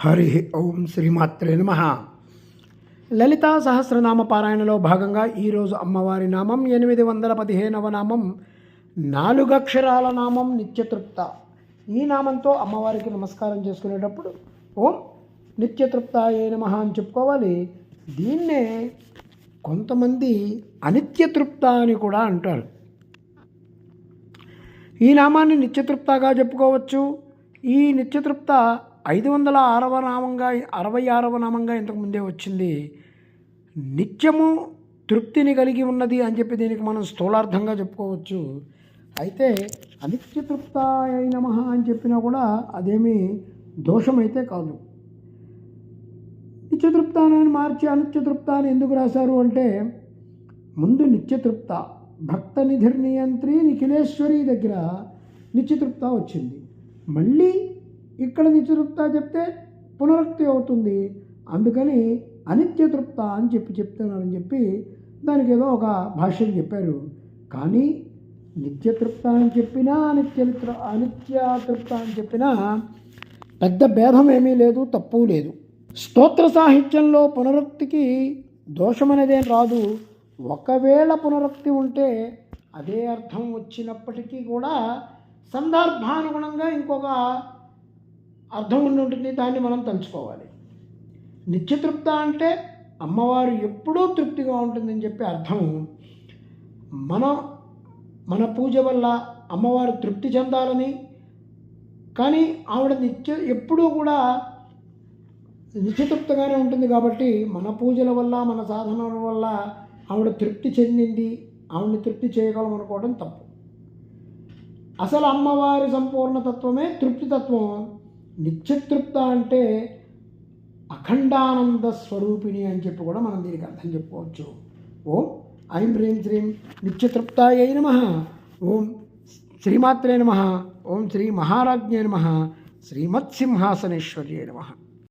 హరి ఓం శ్రీమాత్రే నమ. లలితా సహస్రనామ పారాయణలో భాగంగా ఈరోజు అమ్మవారి నామం ఎనిమిది వందల పదిహేనవ నామం నాలుగక్షరాల నామం నిత్యతృప్త. ఈ నామంతో అమ్మవారికి నమస్కారం చేసుకునేటప్పుడు ఓం నిత్యతృప్తాయే నమ అని చెప్పుకోవాలి. దీన్నే కొంతమంది అనిత్యతృప్త అని కూడా అంటారు. ఈ నామాన్ని నిత్యతృప్తగా చెప్పుకోవచ్చు. ఈ నిత్యతృప్త ఐదు వందల ఆరవ నామంగా అరవై ఆరవ నామంగా ఇంతకు ముందే వచ్చింది. నిత్యము తృప్తిని కలిగి ఉన్నది అని చెప్పి దీనికి మనం స్థూలార్థంగా చెప్పుకోవచ్చు. అయితే అనిత్యతృప్త అయిన మహా అని చెప్పినా కూడా అదేమి దోషమైతే కాదు. నిత్యతృప్తానని మార్చి అనిత్యతృప్త అని ఎందుకు రాశారు అంటే ముందు నిత్యతృప్త భక్త నిధిర్నియంత్రి నిఖిలేశ్వరి దగ్గర నిత్యతృప్త వచ్చింది. మళ్ళీ ఇక్కడ నిత్యతృప్త చెప్తే పునరుక్తి అవుతుంది. అందుకని అనిత్యతృప్త అని చెప్పి చెప్తున్నారని చెప్పి దానికి ఏదో ఒక భాష్యం చెప్పారు. కానీ నిత్యతృప్త అని చెప్పినా అనిత్య అనిత్యతృప్త అని చెప్పినా పెద్ద భేదం ఏమీ లేదు తప్పు లేదు. స్తోత్ర సాహిత్యంలో పునరుక్తికి దోషమనేదేం రాదు. ఒకవేళ పునరుక్తి ఉంటే అదే అర్థం వచ్చినప్పటికీ కూడా సందర్భానుగుణంగా ఇంకొక అర్థం ఉండి ఉంటుంది దాన్ని మనం తలుచుకోవాలి. నిత్యతృప్త అంటే అమ్మవారు ఎప్పుడూ తృప్తిగా ఉంటుందని చెప్పి అర్థం మన మన పూజ వల్ల అమ్మవారు తృప్తి చెందాలని కానీ ఆవిడ నిత్య ఎప్పుడూ కూడా నిత్యతృప్తగానే ఉంటుంది కాబట్టి మన పూజల వల్ల మన సాధనల వల్ల ఆవిడ తృప్తి చెందింది ఆవిడని తృప్తి చేయగలం అనుకోవడం తప్పు. అసలు అమ్మవారి సంపూర్ణ తత్వమే తృప్తి తృప్తితత్వం నిత్యతృప్త అంటే అఖండానంద స్వరూపిణి అని చెప్పి కూడా మనం దీనికి అర్థం చెప్పుకోవచ్చు. ఓం ఐం హ్రీం శ్రీం నిత్యతృప్తాయ నమ. ఓం శ్రీమాత్రే నమ. ఓం శ్రీ మహారాజ్ఞే నమ. శ్రీమత్సింహాసనేశ్వర్యే నమ.